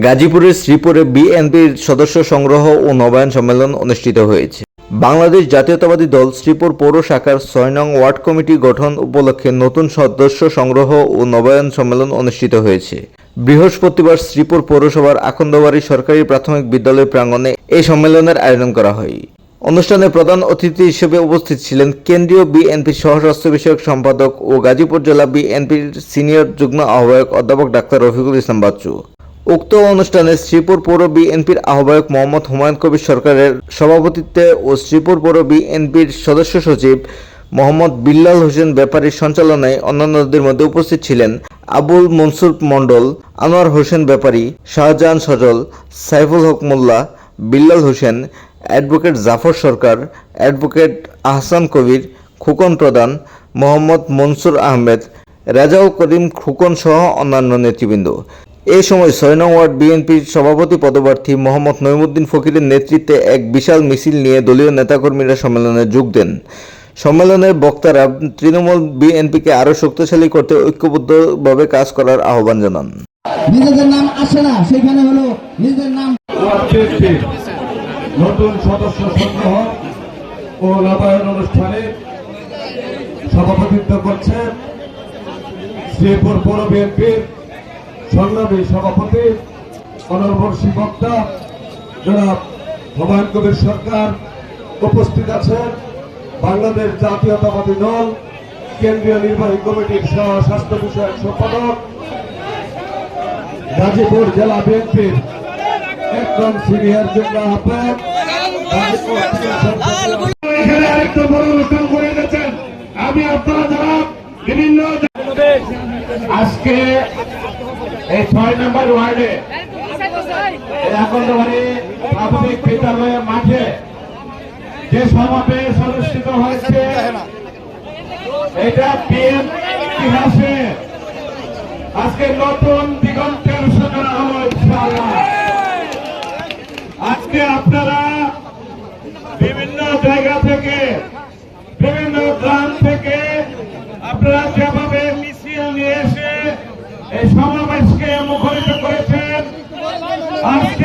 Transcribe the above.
গাজীপুরের শ্রীপুরে বিএনপির সদস্য সংগ্রহ ও নবায়ন সম্মেলন অনুষ্ঠিত হয়েছে। বাংলাদেশ জাতীয়তাবাদী দল শ্রীপুর পৌর শাখার ছয় নং ওয়ার্ড কমিটি গঠন উপলক্ষে নতুন সদস্য সংগ্রহ ও নবায়ন সম্মেলন অনুষ্ঠিত হয়েছে। বৃহস্পতিবার শ্রীপুর পৌরসভার আখন্দবাড়ি সরকারি প্রাথমিক বিদ্যালয় প্রাঙ্গণে এই সম্মেলনের আয়োজন করা হয়। অনুষ্ঠানে প্রধান অতিথি হিসেবে উপস্থিত ছিলেন কেন্দ্রীয় বিএনপির সহস্বাস্থ্য বিষয়ক সম্পাদক ও গাজীপুর জেলা বিএনপির সিনিয়র যুগ্ম আহ্বায়ক অধ্যাপক ডাক্তার রফিকুল ইসলাম বাচ্চু। উক্ত অনুষ্ঠানে শ্রীপুর পৌর বিএনপির আহ্বায়ক মোহাম্মদ হুমায়ুন কবির সরকারের সভাপতিত্বে ও শ্রীপুর পৌর বিএনপির সদস্য সচিব মোহাম্মদ বিল্লাল হোসেন ব্যাপারীর সঞ্চালনায় অন্যান্যদের মধ্যে উপস্থিত ছিলেন আবুল মনসুর মণ্ডল, আনোয়ার হোসেন ব্যাপারী, শাহজাহান সজল, সাইফুল হক মোল্লা, বিল্লাল হোসেন, অ্যাডভোকেট জাফর সরকার, অ্যাডভোকেট আহসান কবির, খোকন প্রধান, মোহাম্মদ মনসুর আহমেদ, রাজাউল করিম খোকন সহ অন্যান্য নেতৃবৃন্দ। এ সময় ছয় নং ওয়ার্ড বিএনপির সভাপতি পদপ্রার্থী মোহাম্মদ নইমুদ্দিন ফকিরের নেতৃত্বে এক বিশাল মিছিল নিয়ে দলীয় নেতাকর্মীরা সম্মেলনে যোগ দেন। সম্মেলনের বক্তারা তৃণমূল বিএনপিকে আরও শক্তিশালী করতে ঐক্যবদ্ধভাবে কাজ করার আহ্বান জানান। নিজেদের নাম আসে না সেখানে হলো নিজেদের নাম নতুন সদস্য সংগ্রহ ও নবায়ন অনুষ্ঠানে সভাপতিত্ব করছেন শ্রীপুর পৌর বিএনপির সংগ্রামী সভাপতি অনর্বর্ষী বক্তা, জনাব হুমায়ুন কবির সরকার উপস্থিত আছেন। বাংলাদেশ জাতীয়তাবাদী দল, কেন্দ্রীয় নির্বাহী কমিটির সহ স্বাস্থ্য বিষয়ক সম্পাদক, গাজীপুর জেলা বিএনপির একদম সিনিয়র গেছেন আমি আপনারা যারা বিভিন্ন আজকে ছয় নম্বর ওয়ার্ডে। এই আকন্দবাড়ি প্রাথমিক বিদ্যালয়ের মাঠে যে সমাবেশ অনুষ্ঠিত হয়েছে, এটা বিএন ইতিহাসে আজকে নতুন দিগন্তের সূচনা হলো আজকে আপনারা বিভিন্ন জায়গা থেকে, বিভিন্ন গ্রাম থেকে আপনারা যেভাবে মিছিল নিয়ে এসে এই সমাবেশকে মুখরিত করেছেন আজকে